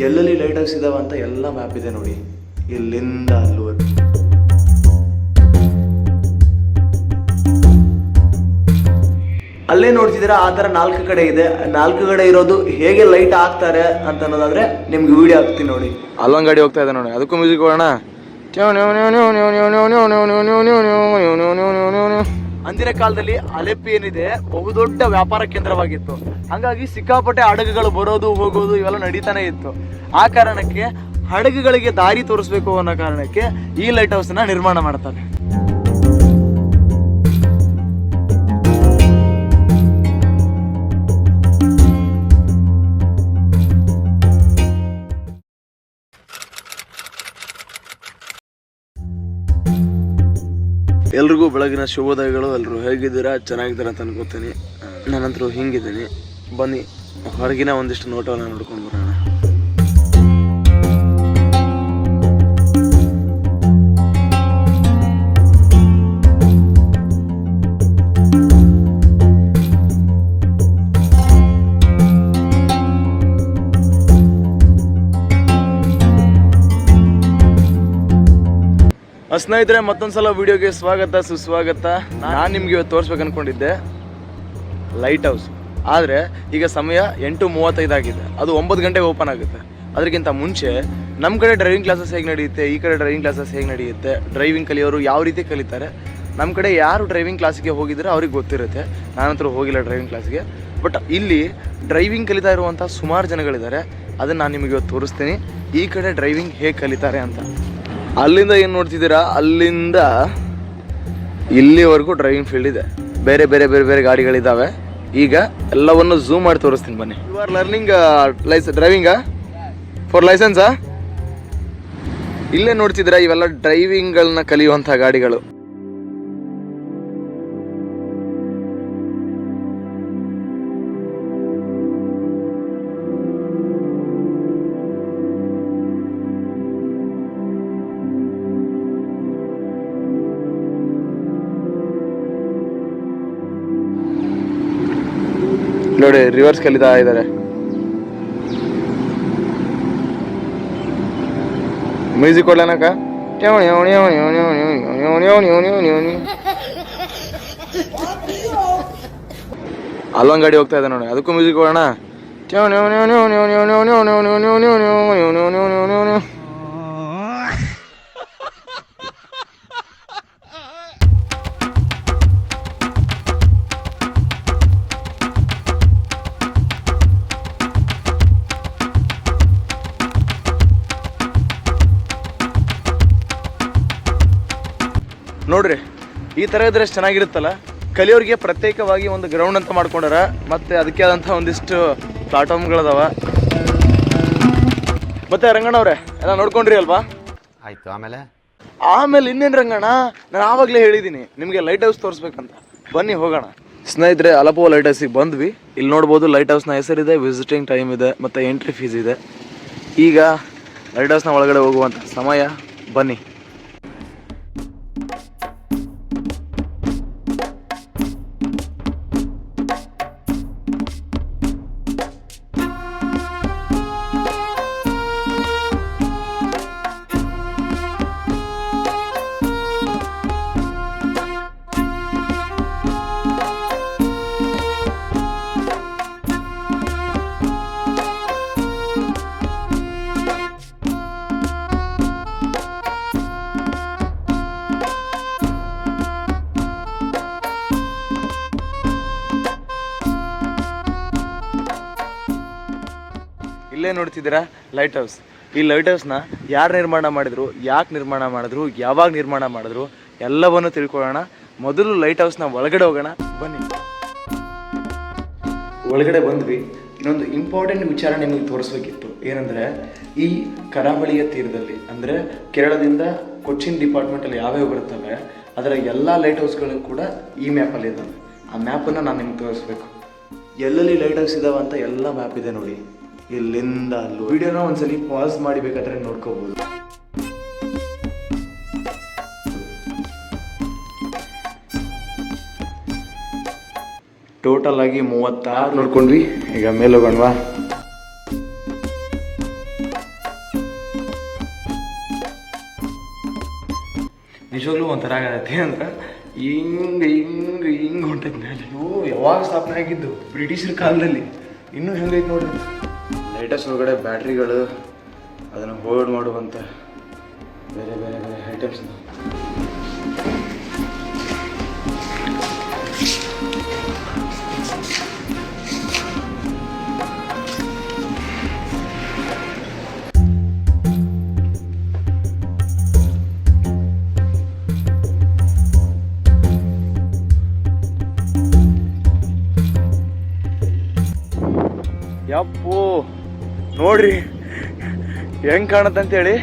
ಎಲ್ಲೆಲ್ಲಿ light house ಇದಾವ ಅಂತ ಎಲ್ಲ ಮ್ಯಾಪ್ ಇದೆ ನೋಡಿ ಇಲ್ಲಿಂದ ಅಲ್ಲಿವರೆಗೂ ಅಲ್ಲೇ ನೋಡ್ತಿದ್ದೀರಾ ಆ ಥರ ನಾಲ್ಕು ಕಡೆ ಇದೆ ನಾಲ್ಕು ಕಡೆ ಇರೋದು ಹೇಗೆ ಲೈಟ್ ಹಾಕ್ತಾರೆ ಅಂತ ಅನ್ನೋದಾದ್ರೆ ನಿಮ್ಗೆ ವಿಡಿಯೋ ಹಾಕ್ತೀನಿ ನೋಡಿ ಅಲ್ಲೊಂದು ಗಾಡಿ ಹೋಗ್ತಾ ಇದೆ ನೋಡಿ ಅದಕ್ಕೂ ಮ್ಯೂಸಿಕ್ ಹೋಗೋಣ ಅಂದಿನ ಕಾಲದಲ್ಲಿ ಅಲೆಪ್ಪಿ ಏನಿದೆ ಬಹುದೊಡ್ಡ ವ್ಯಾಪಾರ ಕೇಂದ್ರವಾಗಿತ್ತು ಹಂಗಾಗಿ ಸಿಕ್ಕಾಪಟ್ಟೆ ಹಡಗುಗಳು ಬರೋದು, ಹೋಗೋದು ಇವೆಲ್ಲ ನಡೀತಾನೆ ಇತ್ತು. ಆ ಕಾರಣಕ್ಕೆ ಹಡಗುಗಳಿಗೆ ದಾರಿ ತೋರಿಸ್ಬೇಕು ಅನ್ನೋ ಕಾರಣಕ್ಕೆ ಈ ಲೈಟ್ ಹೌಸ್ನ ನಿರ್ಮಾಣ ಮಾಡ್ತಾರೆ. ಎಲ್ರಿಗೂ ಬೆಳಗಿನ ಶುಭೋದಯಗಳು. ಎಲ್ಲರೂ ಹೇಗಿದ್ದೀರಾ? ಚೆನ್ನಾಗಿದ್ದೀರಾ ಅಂತ ಅನ್ಕೋತೀನಿ. ನಾನಂತರೂ ಹಿಂಗಿದ್ದೀನಿ. ಬನ್ನಿ, ಹೊರಗಿನ ಒಂದಿಷ್ಟು ನೋಟವನ್ನು ನೋಡ್ಕೊಂಡು ಬರೋಣ. ಸ್ನೇಹಿತರೆ, ಮತ್ತೊಂದ್ಸಲ ವಿಡಿಯೋಗೆ ಸ್ವಾಗತ, ಸುಸ್ವಾಗತ. ನಾನು ನಿಮ್ಗೆ ಇವತ್ತು ತೋರಿಸ್ಬೇಕು ಅನ್ಕೊಂಡಿದ್ದೆ ಲೈಟ್ ಹೌಸ್ ಆದರೆ ಈಗ ಸಮಯ ಎಂಟು ಮೂವತ್ತೈದಾಗಿದೆ ಅದು ಒಂಬತ್ತು ಗಂಟೆಗೆ ಓಪನ್ ಆಗುತ್ತೆ. ಅದಕ್ಕಿಂತ ಮುಂಚೆ ನಮ್ಮ ಕಡೆ ಡ್ರೈವಿಂಗ್ ಕ್ಲಾಸಸ್ ಹೇಗೆ ನಡೆಯುತ್ತೆ, ಈ ಕಡೆ ಡ್ರೈವಿಂಗ್ ಕ್ಲಾಸಸ್ ಹೇಗೆ ನಡೆಯುತ್ತೆ ಡ್ರೈವಿಂಗ್ ಕಲಿಯೋರು ಯಾವ ರೀತಿ ಕಲಿತಾರೆ ನಮ್ಮ ಕಡೆ ಯಾರು ಡ್ರೈವಿಂಗ್ ಕ್ಲಾಸಿಗೆ ಹೋಗಿದ್ರೆ ಅವ್ರಿಗೆ ಗೊತ್ತಿರುತ್ತೆ. ನಾನಂತರೂ ಹೋಗಿಲ್ಲ ಡ್ರೈವಿಂಗ್ ಕ್ಲಾಸ್ಗೆ ಬಟ್ ಇಲ್ಲಿ ಡ್ರೈವಿಂಗ್ ಕಲಿತಾ ಇರುವಂಥ ಸುಮಾರು ಜನಗಳಿದ್ದಾರೆ. ಅದನ್ನು ನಾನು ನಿಮಗೆ ಇವತ್ತು ತೋರಿಸ್ತೀನಿ. ಈ ಕಡೆ ಡ್ರೈವಿಂಗ್ ಹೇಗೆ ಕಲಿತಾರೆ ಅಂತ. ಅಲ್ಲಿಂದ ಏನು ನೋಡ್ತಿದ್ದೀರಾ? ಅಲ್ಲಿಂದ ಇಲ್ಲಿವರೆಗೂ ಡ್ರೈವಿಂಗ್ ಫೀಲ್ಡ್ ಇದೆ. ಬೇರೆ ಬೇರೆ ಬೇರೆ ಬೇರೆ ಗಾಡಿಗಳಿದ್ದಾವೆ. ಈಗ ಎಲ್ಲವನ್ನು ಝೂಮ್ ಮಾಡಿ ತೋರಿಸ್ತೀನಿ ಬನ್ನಿ. ಯು ಆರ್ ಲರ್ನಿಂಗ್ ಲೈಸ್ ಡ್ರೈವಿಂಗಾ ಫಾರ್ ಲೈಸೆನ್ಸಾ ಇಲ್ಲೇ ನೋಡ್ತಿದ್ರೆ ಇವೆಲ್ಲ ಡ್ರೈವಿಂಗ್ಗಳನ್ನ ಕಲಿಯುವಂಥ ಗಾಡಿಗಳು. ರಿವರ್ಸ್ ಕಲಿತಾ ಇದ್ದಾರೆ ಮ್ಯೂಸಿಕ್ ಕೊಡ್ಲನಕ ಅಲ್ಲೊಂದು ಗಾಡಿ ಹೋಗ್ತಾ ಇದೆ ನೋಡಿ ಅದಕ್ಕೂ ಮ್ಯೂಸಿಕ್ ಕೊಡೋಣ ನೋಡ್ರಿ ಈ ಥರ ಇದ್ರೆ ಎಷ್ಟು ಚೆನ್ನಾಗಿರುತ್ತಲ್ಲ? ಕಲಿಯೋರಿಗೆ ಪ್ರತ್ಯೇಕವಾಗಿ ಒಂದು ಗ್ರೌಂಡ್ ಅಂತ ಮಾಡ್ಕೊಂಡಾರ ಮತ್ತೆ ಅದಕ್ಕೆ ಆದಂಥ ಒಂದಿಷ್ಟು ಪ್ಲಾಟ್ಫಾರ್ಮ್ಗಳದಾವ ಮತ್ತೆ ರಂಗಣ್ಣ ಅವರೇ ಎಲ್ಲ ನೋಡ್ಕೊಂಡ್ರಿ ಅಲ್ವಾ? ಆಯ್ತು ಆಮೇಲೆ? ಆಮೇಲೆ ಇನ್ನೇನು ರಂಗಣ್ಣ ನಾನು ಆವಾಗಲೇ ಹೇಳಿದ್ದೀನಿ ನಿಮಗೆ ಲೈಟ್ ಹೌಸ್ ತೋರಿಸ್ಬೇಕಂತ. ಬನ್ನಿ ಹೋಗೋಣ. ಸ್ನೇಹಿತರೆ ಅಲಪೋ ಲೈಟ್ ಹೌಸಿಗೆ ಬಂದ್ವಿ. ಇಲ್ಲಿ ನೋಡ್ಬೋದು ಲೈಟ್ ಹೌಸ್ನ ಹೆಸರಿದೆ ವಿಸಿಟಿಂಗ್ ಟೈಮ್ ಇದೆ ಮತ್ತು ಎಂಟ್ರಿ ಫೀಸ್ ಇದೆ. ಈಗ ಲೈಟ್ ಹೌಸ್ನ ಒಳಗಡೆ ಹೋಗುವಂಥ ಸಮಯ. ಬನ್ನಿ. ಇಲ್ಲೇ ನೋಡ್ತಿದ್ದೀರಾ? ಲೈಟ್ ಹೌಸ್ ಈ ಲೈಟ್ ಹೌಸ್ನ ಯಾರು ನಿರ್ಮಾಣ ಮಾಡಿದ್ರು, ಯಾಕೆ ನಿರ್ಮಾಣ ಮಾಡಿದ್ರು, ಯಾವಾಗ ನಿರ್ಮಾಣ ಮಾಡಿದ್ರು, ಎಲ್ಲವನ್ನು ತಿಳ್ಕೊಳ್ಳೋಣ. ಮೊದಲು ಲೈಟ್ ಹೌಸ್ನ ಒಳಗಡೆ ಹೋಗೋಣ. ಬನ್ನಿ. ಒಳಗಡೆ ಬಂದ್ವಿ. ಇನ್ನೊಂದು ಇಂಪಾರ್ಟೆಂಟ್ ವಿಚಾರ ನಿಮಗೆ ತೋರಿಸ್ಬೇಕಿತ್ತು. ಏನಂದರೆ, ಈ ಕರಾವಳಿಯ ತೀರದಲ್ಲಿ, ಅಂದರೆ ಕೇರಳದಿಂದ ಕೊಚ್ಚಿನ್ ಡಿಪಾರ್ಟ್ಮೆಂಟಲ್ಲಿ ಯಾವ್ಯಾವ ಬರುತ್ತವೆ ಅದರ ಎಲ್ಲ ಲೈಟ್ ಹೌಸ್ಗಳು ಕೂಡ ಈ ಮ್ಯಾಪಲ್ಲಿ ಇದ್ದಾವೆ. ಆ ಮ್ಯಾಪನ್ನು ನಾನು ನಿಮ್ಗೆ ತೋರಿಸ್ಬೇಕು. ಎಲ್ಲೆಲ್ಲಿ ಲೈಟ್ ಹೌಸ್ ಇದಾವ ಅಂತ ಎಲ್ಲ ಮ್ಯಾಪ್ ಇದೆ ನೋಡಿ. ಇಲ್ಲಿಂದ ಅಲ್ಲೂ ವಿಡಿಯೋನ ಒಂದ್ಸಲಿ ಪಾಸ್ ಮಾಡಿ ಬೇಕಾದ್ರೆ ನೋಡ್ಕೋಬಹುದು ಟೋಟಲ್ ಆಗಿ ಮೂವತ್ತಾರು ನೋಡ್ಕೊಂಡ್ವಿ. ಈಗ ಮೇಲೆ ಹೋಗೋಣವಾ? ನಿಜವಾಗ್ಲೂ ಒಂಥರ ಆಗತ್ತೆ ಅಂದ್ರೆ ಹಿಂಗ, ಹಿಂಗೆ, ಹಿಂಗ್ ಹೊಂಟದ ಯಾವಾಗ ಸ್ಥಾಪನೆ ಆಗಿದ್ದು? ಬ್ರಿಟಿಷರ ಕಾಲದಲ್ಲಿ. ಇನ್ನೂ ಹೆಂಗೈತೆ ನೋಡ್ರಿ. ಲೈಟಸ್ ಒಳಗಡೆ ಬ್ಯಾಟ್ರಿಗಳು ಅದನ್ನು ಹೋಲ್ಡ್ ಮಾಡುವಂಥ ಬೇರೆ ಬೇರೆ ಬೇರೆ ಐಟಮ್ಸ್ ಯಪ್ಪೋ. ನೋಡ್ರಿ, ಹೆಂಗ್ ಕಾಣತ್ತಂತೇಳಿ?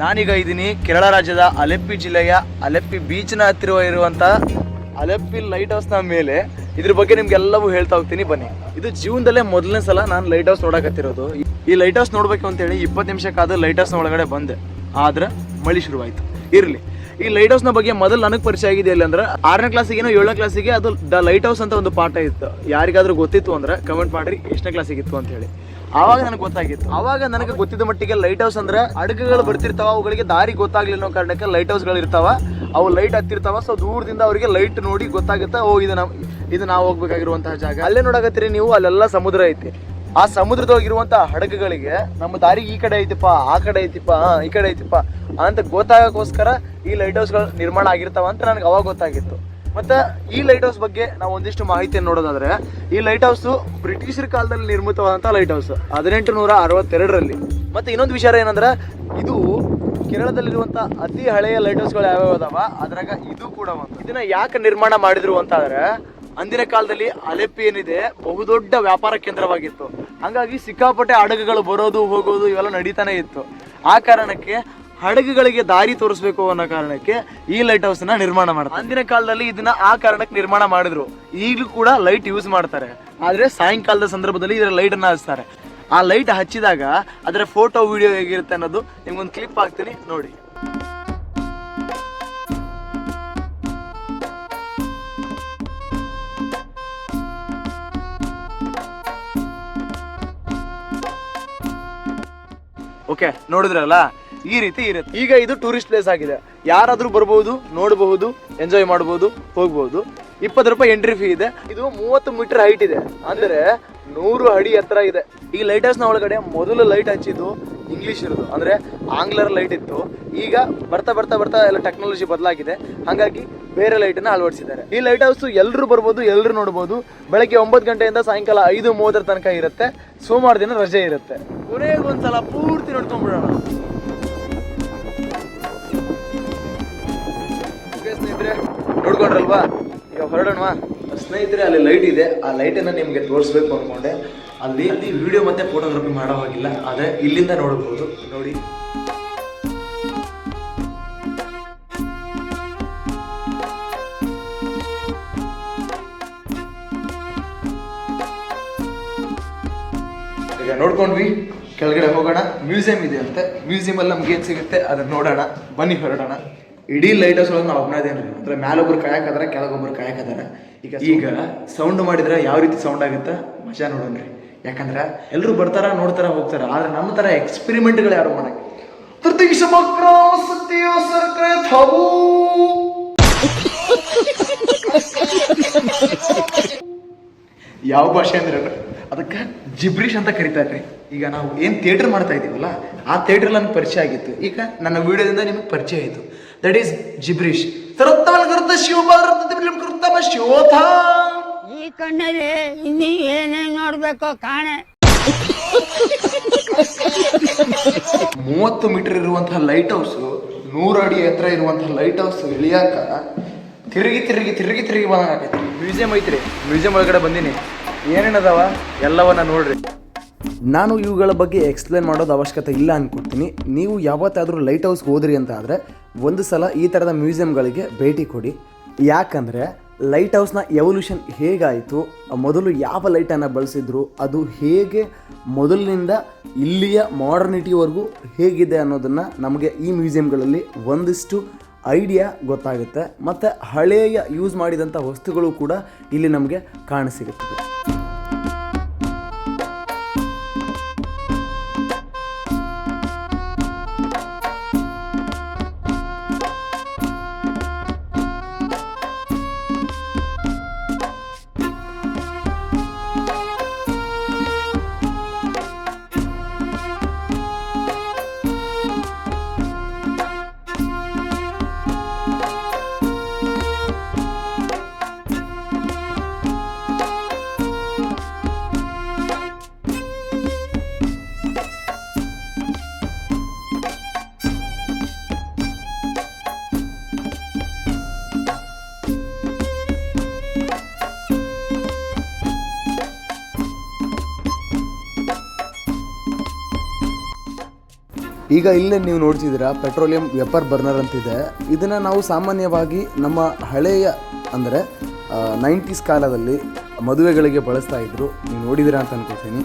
ನಾನೀಗ ಇದ್ದೀನಿ ಕೇರಳ ರಾಜ್ಯದ ಅಲೆಪ್ಪಿ ಜಿಲ್ಲೆಯ ಅಲೆಪ್ಪಿ ಬೀಚ್ನ ಹತ್ತಿರ ಇರುವಂತ ಅಲೆಪ್ಪಿ ಲೈಟ್ ಹೌಸ್ನ ಮೇಲೆ. ಇದ್ರ ಬಗ್ಗೆ ನಿಮ್ಗೆಲ್ಲವೂ ಹೇಳ್ತಾ ಹೋಗ್ತೀನಿ, ಬನ್ನಿ. ಇದು ಜೀವನದಲ್ಲೇ ಮೊದಲನೇ ಸಲ ನಾನು ಲೈಟ್ ಹೌಸ್ ನೋಡಕತ್ತಿರೋದು. ಈ ಲೈಟ್ ಹೌಸ್ ನೋಡ್ಬೇಕು ಅಂತೇಳಿ ಇಪ್ಪತ್ತು ನಿಮಿಷಕ್ಕಾದ ಲೈಟ್ ಹೌಸ್ನ ಒಳಗಡೆ ಬಂದೆ. ಆದ್ರೆ ಮಳಿ ಶುರುವಾಯಿತು. ಇರಲಿ. ಈ ಲೈಟ್ ಹೌಸ್ನ ಬಗ್ಗೆ ಮೊದಲು ನನಗೆ ಪರಿಚಯ ಆಗಿದೆ ಇಲ್ಲ ಅಂದ್ರೆ ಆರನೇ ಕ್ಲಾಸಿಗೇನೋ ಏಳನೇ ಕ್ಲಾಸಿಗೆ ಅದು ದ ಲೈಟ್ ಹೌಸ್ ಅಂತ ಒಂದು ಪಾಠ ಇತ್ತು. ಯಾರಿಗಾದ್ರೂ ಗೊತ್ತಿತ್ತು ಅಂದ್ರೆ ಕಮೆಂಟ್ ಮಾಡ್ರಿ ಎಷ್ಟನೇ ಕ್ಲಾಸಿಗೆ ಇತ್ತು ಅಂತ ಹೇಳಿ. ಆವಾಗ ನನಗೆ ಗೊತ್ತಾಗಿತ್ತು. ಆವಾಗ ನನಗೆ ಗೊತ್ತಿದ್ದ ಮಟ್ಟಿಗೆ ಲೈಟ್ ಹೌಸ್ ಅಂದ್ರೆ ಅಡುಗೆಗಳು ಬರ್ತಿರ್ತಾವ, ಅವುಗಳಿಗೆ ದಾರಿ ಗೊತ್ತಾಗ್ಲಿಲ್ಲ ಅನ್ನೋ ಕಾರಣಕ್ಕೆ ಲೈಟ್ ಹೌಸ್ಗಳು ಇರ್ತಾವ ಅವು ಲೈಟ್ ಹತ್ತಿರ್ತಾವ ಸೊ ದೂರದಿಂದ ಅವರಿಗೆ ಲೈಟ್ ನೋಡಿ ಗೊತ್ತಾಗುತ್ತೆ, ಓ, ಇದು ನಾವು ಇದು ನಾವು ಹೋಗ್ಬೇಕಾಗಿರುವಂತಹ ಜಾಗ. ಅಲ್ಲೇ ನೋಡಕತ್ತೀರಿ ನೀವು, ಅಲ್ಲೆಲ್ಲ ಸಮುದ್ರ ಐತಿ. ಆ ಸಮುದ್ರದೊಳಗಿರುವಂತಹ ಹಡಗುಗಳಿಗೆ ನಮ್ಮ ದಾರಿ ಈ ಕಡೆ ಐತಿಪ್ಪ, ಆ ಕಡೆ ಐತಿಪ್ಪ ಈ ಕಡೆ ಐತಿಪ್ಪ ಅಂತ ಗೊತ್ತಾಗಕ್ಕೋಸ್ಕರ ಈ ಲೈಟ್ ಹೌಸ್ಗಳು ನಿರ್ಮಾಣ ಆಗಿರ್ತಾವ ಅಂತ ನನಗೆ ಅವಾಗ ಗೊತ್ತಾಗಿತ್ತು. ಮತ್ತೆ ಈ ಲೈಟ್ ಹೌಸ್ ಬಗ್ಗೆ ನಾವು ಒಂದಿಷ್ಟು ಮಾಹಿತಿಯನ್ನು ನೋಡೋದಾದ್ರೆ, ಈ ಲೈಟ್ ಹೌಸ್ ಬ್ರಿಟಿಷರ ಕಾಲದಲ್ಲಿ ನಿರ್ಮಿತವಾದಂತಹ ಲೈಟ್ ಹೌಸ್ ಹದಿನೆಂಟು ನೂರ ಅರವತ್ತೆರಡರಲ್ಲಿ ಮತ್ತೆ ಇನ್ನೊಂದು ವಿಚಾರ ಏನಂದ್ರೆ, ಇದು ಕೇರಳದಲ್ಲಿರುವಂಥ ಅತಿ ಹಳೆಯ ಲೈಟ್ ಹೌಸ್ಗಳು ಯಾವ್ಯಾವ ಅದಾವ? ಅದ್ರಾಗ ಇದು ಕೂಡ ಒಂದು. ಇದನ್ನ ಯಾಕೆ ನಿರ್ಮಾಣ ಮಾಡಿದ್ರು ಅಂತ ಆದ್ರೆ ಅಂದಿನ ಕಾಲದಲ್ಲಿ ಅಲೆಪ್ಪಿ ಏನಿದೆ, ಬಹುದೊಡ್ಡ ವ್ಯಾಪಾರ ಕೇಂದ್ರವಾಗಿತ್ತು. ಹಂಗಾಗಿ ಸಿಕ್ಕಾಪಟ್ಟೆ ಹಡಗುಗಳು ಬರೋದು, ಹೋಗೋದು ಇವೆಲ್ಲ ನಡೀತಾನೆ ಇತ್ತು. ಆ ಕಾರಣಕ್ಕೆ ಹಡಗುಗಳಿಗೆ ದಾರಿ ತೋರಿಸ್ಬೇಕು ಅನ್ನೋ ಕಾರಣಕ್ಕೆ ಈ ಲೈಟ್ ಹೌಸ್ನ ನಿರ್ಮಾಣ ಮಾಡ್ತಾರೆ. ಅಂದಿನ ಕಾಲದಲ್ಲಿ ಇದನ್ನ ಆ ಕಾರಣಕ್ಕೆ ನಿರ್ಮಾಣ ಮಾಡಿದ್ರು. ಈಗಲೂ ಕೂಡ ಲೈಟ್ ಯೂಸ್ ಮಾಡ್ತಾರೆ. ಆದ್ರೆ ಸಾಯಂಕಾಲದ ಸಂದರ್ಭದಲ್ಲಿ ಇದರ ಲೈಟ್ ಅನ್ನ ಹಚ್ತಾರೆ. ಆ ಲೈಟ್ ಹಚ್ಚಿದಾಗ ಅದರ ಫೋಟೋ ವಿಡಿಯೋ ಹೇಗಿರುತ್ತೆ ಅನ್ನೋದು ನಿಮ್ಗೊಂದು ಕ್ಲಿಪ್ ಹಾಕ್ತೀನಿ, ನೋಡಿ. ಓಕೆ, ನೋಡಿದ್ರಲ್ಲ? ಈ ರೀತಿ ಇರುತ್ತೆ. ಈಗ ಇದು ಟೂರಿಸ್ಟ್ ಪ್ಲೇಸ್ ಆಗಿದೆ. ಯಾರಾದರೂ ಬರ್ಬೋದು, ನೋಡಬಹುದು ಎಂಜಾಯ್ ಮಾಡಬಹುದು ಹೋಗ್ಬೋದು. ಇಪ್ಪತ್ತು ರೂಪಾಯಿ ಎಂಟ್ರಿ ಫೀ ಇದೆ. ಇದು ಮೂವತ್ತು ಮೀಟರ್ ಹೈಟ್ ಇದೆ. ಅಂದ್ರೆ ನೂರು ಅಡಿ ಎತ್ತರ ಇದೆ. ಈ ಲೈಟ್ ಹೌಸ್ನ ಒಳಗಡೆ ಮೊದಲು ಲೈಟ್ ಹಚ್ಚಿದ್ದು ಇಂಗ್ಲಿಷ್ ಇರೋದು. ಅಂದರೆ ಆಂಗ್ಲರ್ ಲೈಟ್ ಇತ್ತು. ಈಗ ಬರ್ತಾ ಬರ್ತಾ ಬರ್ತಾ ಎಲ್ಲ ಟೆಕ್ನಾಲಜಿ ಬದಲಾಗಿದೆ. ಹಾಗಾಗಿ ಬೇರೆ ಲೈಟನ್ನು ಅಳವಡಿಸಿದ್ದಾರೆ. ಈ ಲೈಟ್ ಹೌಸ್ ಎಲ್ಲರೂ ಬರ್ಬೋದು ಎಲ್ಲರೂ ನೋಡ್ಬೋದು. ಬೆಳಗ್ಗೆ ಒಂಬತ್ತು ಗಂಟೆಯಿಂದ ಸಾಯಂಕಾಲ ಐದು ಮೂವತ್ತರ ತನಕ ಇರುತ್ತೆ. ಸೋಮವಾರ ದಿನ ರಜೆ ಇರುತ್ತೆ. ಕೊನೆಗೆ ಒಂದ್ಸಲ ಪೂರ್ತಿ ನೋಡ್ಕೊಂಡ್ಬಿಡೋಣ. ಸ್ನೇಹಿತರೆ, ನೋಡ್ಕೊಂಡ್ರಲ್ವಾ? ಈಗ ಹೊರಡೋಣವಾ? ಸ್ನೇಹಿತರೆ, ಅಲ್ಲಿ ಲೈಟ್ ಇದೆ. ಆ ಲೈಟನ್ನು ನಿಮಗೆ ತೋರಿಸ್ಬೇಕು ಅನ್ಕೊಂಡೆ. ಅಲ್ಲಿ ಅಲ್ಲಿ ವಿಡಿಯೋ ಮತ್ತೆ ಫೋಟೋಗ್ರಫಿ ಮಾಡೋ ಹಾಗಿಲ್ಲ. ಆದರೆ ಇಲ್ಲಿಂದ ನೋಡಬಹುದು ನೋಡಿ. ಈಗ ನೋಡ್ಕೊಂಡ್ವಿ. ಕೆಳಗಡೆ ಹೋಗೋಣ. ಮ್ಯೂಸಿಯಂ ಇದೆ ಅಂತೆ ಮ್ಯೂಸಿಯಂ ಅಲ್ಲಿ ನಮ್ಗೆ ಏನು ಸಿಗುತ್ತೆ ಅದನ್ನ ನೋಡೋಣ. ಬನ್ನಿ ಹೊರಡೋಣ. ಇಡೀ ಲೈಟ್ ಹೌಸ್ ಒಳಗೆ ನಾವು ಒಬ್ಬನೇದೇನ್ರಿ ಅಂದ್ರೆ ಮ್ಯಾಲೊಬ್ರು ಕಾಯಕದಾರ ಕೆಳಗೊಬ್ರು ಕಾಯಕದಾರ ಈಗ ಈಗ ಸೌಂಡ್ ಮಾಡಿದ್ರೆ ಯಾವ ರೀತಿ ಸೌಂಡ್ ಆಗುತ್ತೆ? ಮಜಾ ನೋಡೋಣ್ರಿ ಯಾಕಂದ್ರೆ ಎಲ್ಲರೂ ಬರ್ತಾರ, ನೋಡ್ತಾರ, ಹೋಗ್ತಾರ. ಆದ್ರೆ ನಮ್ಮ ತರ ಎಕ್ಸ್ಪೆರಿಮೆಂಟ್ಗಳು ಯಾರು ಮಾಡಕ್ಕೆ? ಯಾವ ಭಾಷೆ ಅಂದ್ರೆ ಅದಕ್ಕೆ ಜಿಬ್ರಿಷ್ ಅಂತ ಕರಿತಾರೆ ಈಗ ನಾವು ಏನು ಥಿಯೇಟರ್ ಮಾಡ್ತಾ ಇದೀವಲ್ಲ, ಆ ಥಿಯೇಟರ್ ನನಗೆ ಪರಿಚಯ ಆಗಿತ್ತು. ಈಗ ನನ್ನ ವಿಡಿಯೋದಿಂದ ನಿಮಗೆ ಪರಿಚಯ ಆಯಿತು. ದಟ್ ಈಸ್ ಜಿಬ್ರಿಷ್ ಸರ್ವತ್ತಮಲ್ಕೃತ ಶಿವಭಾರತ ಶಿವೋಥ. ಈ ಕಣ್ಣಲ್ಲಿ ಇನ್ನಿ ಏನೇನ್ ನೋಡ್ಬೇಕೋ ಕಾಣೆ. ಮೂವತ್ತು ಮೀಟರ್ ಇರುವಂತಹ ಲೈಟ್ ಹೌಸ್ ನೂರು ಅಡಿ ಎತ್ತರ ಇರುವಂತಹ ಲೈಟ್ ಹೌಸ್ ಇಳಿಯಾಕ ತಿರುಗಿ ತಿರುಗಿ ತಿರುಗಿ ತಿರುಗಿ ಬಂದಂಗಾಗೈತಿ ಮ್ಯೂಸಿಯಂ ಐತ್ರಿ ಮ್ಯೂಸಿಯಂ ಒಳಗಡೆ ಬಂದೀನಿ. ಏನೇನದಾವ ಎಲ್ಲವನ್ನ ನೋಡ್ರಿ. ನಾನು ಇವುಗಳ ಬಗ್ಗೆ ಎಕ್ಸ್ಪ್ಲೇನ್ ಮಾಡೋದು ಅವಶ್ಯಕತೆ ಇಲ್ಲ ಅನ್ಕೊಡ್ತೀನಿ. ನೀವು ಯಾವತ್ತಾದರೂ ಲೈಟ್ ಹೌಸ್ಗೆ ಹೋದ್ರಿ ಅಂತ ಆದರೆ ಒಂದು ಸಲ ಈ ಥರದ ಮ್ಯೂಸಿಯಂಗಳಿಗೆ ಭೇಟಿ ಕೊಡಿ. ಯಾಕಂದರೆ ಲೈಟ್ ಹೌಸ್ನ ಎವಲ್ಯೂಷನ್ ಹೇಗಾಯಿತು? ಮೊದಲು ಯಾವ ಲೈಟನ್ನು ಬಳಸಿದ್ರು? ಅದು ಹೇಗೆ ಮೊದಲಿನಿಂದ ಇಲ್ಲಿಯ ಮಾಡರ್ನಿಟಿವರೆಗೂ ಹೇಗಿದೆ ಅನ್ನೋದನ್ನು ನಮಗೆ ಈ ಮ್ಯೂಸಿಯಂಗಳಲ್ಲಿ ಒಂದಿಷ್ಟು ಐಡಿಯಾ ಗೊತ್ತಾಗುತ್ತೆ. ಮತ್ತು ಹಳೆಯ ಯೂಸ್ ಮಾಡಿದಂಥ ವಸ್ತುಗಳು ಕೂಡ ಇಲ್ಲಿ ನಮಗೆ ಕಾಣಸಿಗುತ್ತದೆ. ಈಗ ಇಲ್ಲೇ ನೀವು ನೋಡ್ತಿದ್ದೀರಾ, ಪೆಟ್ರೋಲಿಯಂ ವೆಪರ್ ಬರ್ನರ್ ಅಂತಿದೆ. ಇದನ್ನು ನಾವು ಸಾಮಾನ್ಯವಾಗಿ ನಮ್ಮ ಹಳೆಯ, ಅಂದರೆ ನೈಂಟೀಸ್ ಕಾಲದಲ್ಲಿ ಮದುವೆಗಳಿಗೆ ಬಳಸ್ತಾ ಇದ್ರು. ನೀವು ನೋಡಿದಿರ ಅಂತ ಅನ್ಕೋತೀನಿ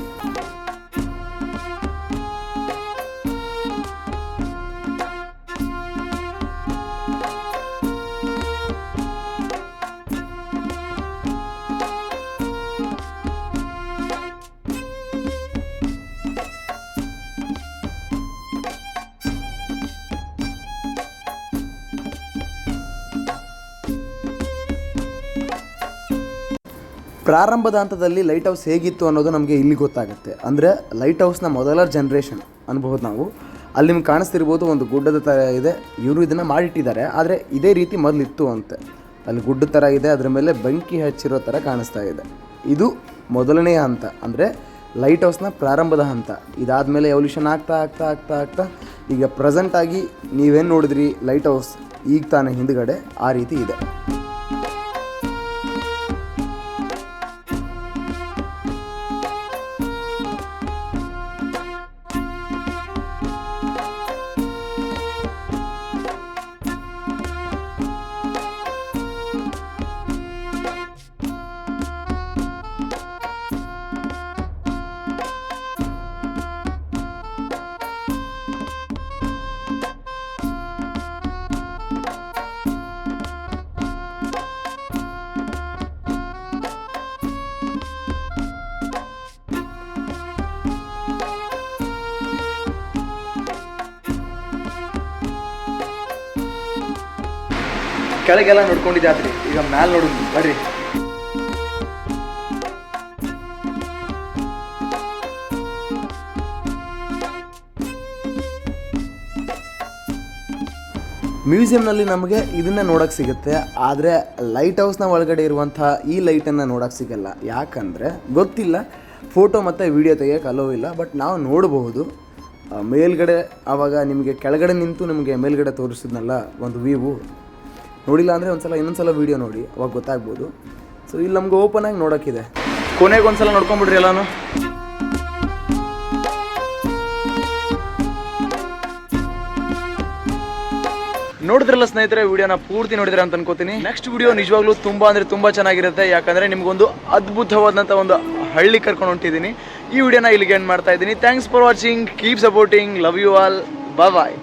ಪ್ರಾರಂಭದ ಹಂತದಲ್ಲಿ ಲೈಟ್ ಹೌಸ್ ಹೇಗಿತ್ತು ಅನ್ನೋದು ನಮಗೆ ಇಲ್ಲಿ ಗೊತ್ತಾಗುತ್ತೆ. ಅಂದರೆ ಲೈಟ್ ಹೌಸ್ನ ಮೊದಲ ಜನ್ರೇಷನ್ ಅನ್ಬಹುದು ನಾವು. ಅಲ್ಲಿ ನಿಮ್ಗೆ ಕಾಣಿಸ್ತಿರ್ಬೋದು ಒಂದು ಗುಡ್ಡದ ಥರ ಇದೆ. ಇವರು ಇದನ್ನು ಮಾಡಿಟ್ಟಿದ್ದಾರೆ. ಆದರೆ ಇದೇ ರೀತಿ ಮೊದಲಿತ್ತು ಅಂತೆ. ಅಲ್ಲಿ ಗುಡ್ಡ ಥರ ಇದೆ, ಅದರ ಮೇಲೆ ಬೆಂಕಿ ಹಚ್ಚಿರೋ ಥರ ಕಾಣಿಸ್ತಾ ಇದೆ. ಇದು ಮೊದಲನೆಯ ಹಂತ. ಅಂದರೆ ಲೈಟ್ ಹೌಸ್ನ ಪ್ರಾರಂಭದ ಹಂತ. ಇದಾದಮೇಲೆ ಎವಲ್ಯೂಷನ್ ಆಗ್ತಾ ಆಗ್ತಾ ಆಗ್ತಾ ಆಗ್ತಾ ಈಗ ಪ್ರೆಸೆಂಟಾಗಿ ನೀವೇನು ನೋಡಿದ್ರಿ? ಲೈಟ್ ಹೌಸ್ ಈಗ ತಾನೇ ಹಿಂದುಗಡೆ ಆ ರೀತಿ ಇದೆ. ಕೆಳಗೆಲ್ಲ ನೋಡ್ಕೊಂಡಿದ್ದಾದ್ರಿ ಈಗ ಮ್ಯಾಲ್ ನೋಡು ಬರ್ರಿ. ಮ್ಯೂಸಿಯಂನಲ್ಲಿ ನಮಗೆ ಇದನ್ನ ನೋಡೋಕೆ ಸಿಗುತ್ತೆ, ಆದರೆ ಲೈಟ್ ಹೌಸ್ನ ಒಳಗಡೆ ಇರುವಂತಹ ಈ ಲೈಟನ್ನು ನೋಡೋಕೆ ಸಿಗಲ್ಲ. ಯಾಕಂದರೆ ಗೊತ್ತಿಲ್ಲ, ಫೋಟೋ ಮತ್ತು ವಿಡಿಯೋ ತೆಗಿಯೋಕೆ ಅಲೋ ಇಲ್ಲ, ಬಟ್ ನಾವು ನೋಡಬಹುದು. ಮೇಲ್ಗಡೆ ಆವಾಗ ನಿಮಗೆ ಕೆಳಗಡೆ ನಿಂತು ನಿಮಗೆ ಮೇಲ್ಗಡೆ ತೋರಿಸಿದ್ನಲ್ಲ ಒಂದು ವ್ಯೂ ನೋಡಿಲ್ಲ ಅಂದರೆ ಒಂದ್ಸಲ, ಇನ್ನೊಂದ್ಸಲ ವಿಡಿಯೋ ನೋಡಿ, ಅವಾಗ ಗೊತ್ತಾಗ್ಬೋದು. ಸೊ ಇಲ್ಲಿ ನಮ್ಗೆ ಓಪನ್ ಆಗಿ ನೋಡೋಕ್ಕಿದೆ. ಕೊನೆಗೆ ಒಂದ್ಸಲ ನೋಡ್ಕೊಂಬಿಡ್ರಿ ಎಲ್ಲಾನು. ನೋಡಿದ್ರಲ್ಲ ಸ್ನೇಹಿತರೆ, ವಿಡಿಯೋನ ಪೂರ್ತಿ ನೋಡಿದ್ರೆ ಅಂತ ಅನ್ಕೋತೀನಿ. ನೆಕ್ಸ್ಟ್ ವಿಡಿಯೋ ನಿಜವಾಗ್ಲೂ ತುಂಬಾ ಅಂದ್ರೆ ತುಂಬಾ ಚೆನ್ನಾಗಿರುತ್ತೆ. ಯಾಕಂದ್ರೆ ನಿಮ್ಗೊಂದು ಅದ್ಭುತವಾದಂತ ಒಂದು ಹಳ್ಳಿ ಕರ್ಕೊಂಡು ಹೊಂಟಿದ್ದೀನಿ. ಈ ವಿಡಿಯೋನ ಇಲ್ಲಿಗೆ ಎಂಡ್ ಮಾಡ್ತಾ ಇದ್ದೀನಿ. Thanks for watching keep supporting love you all bye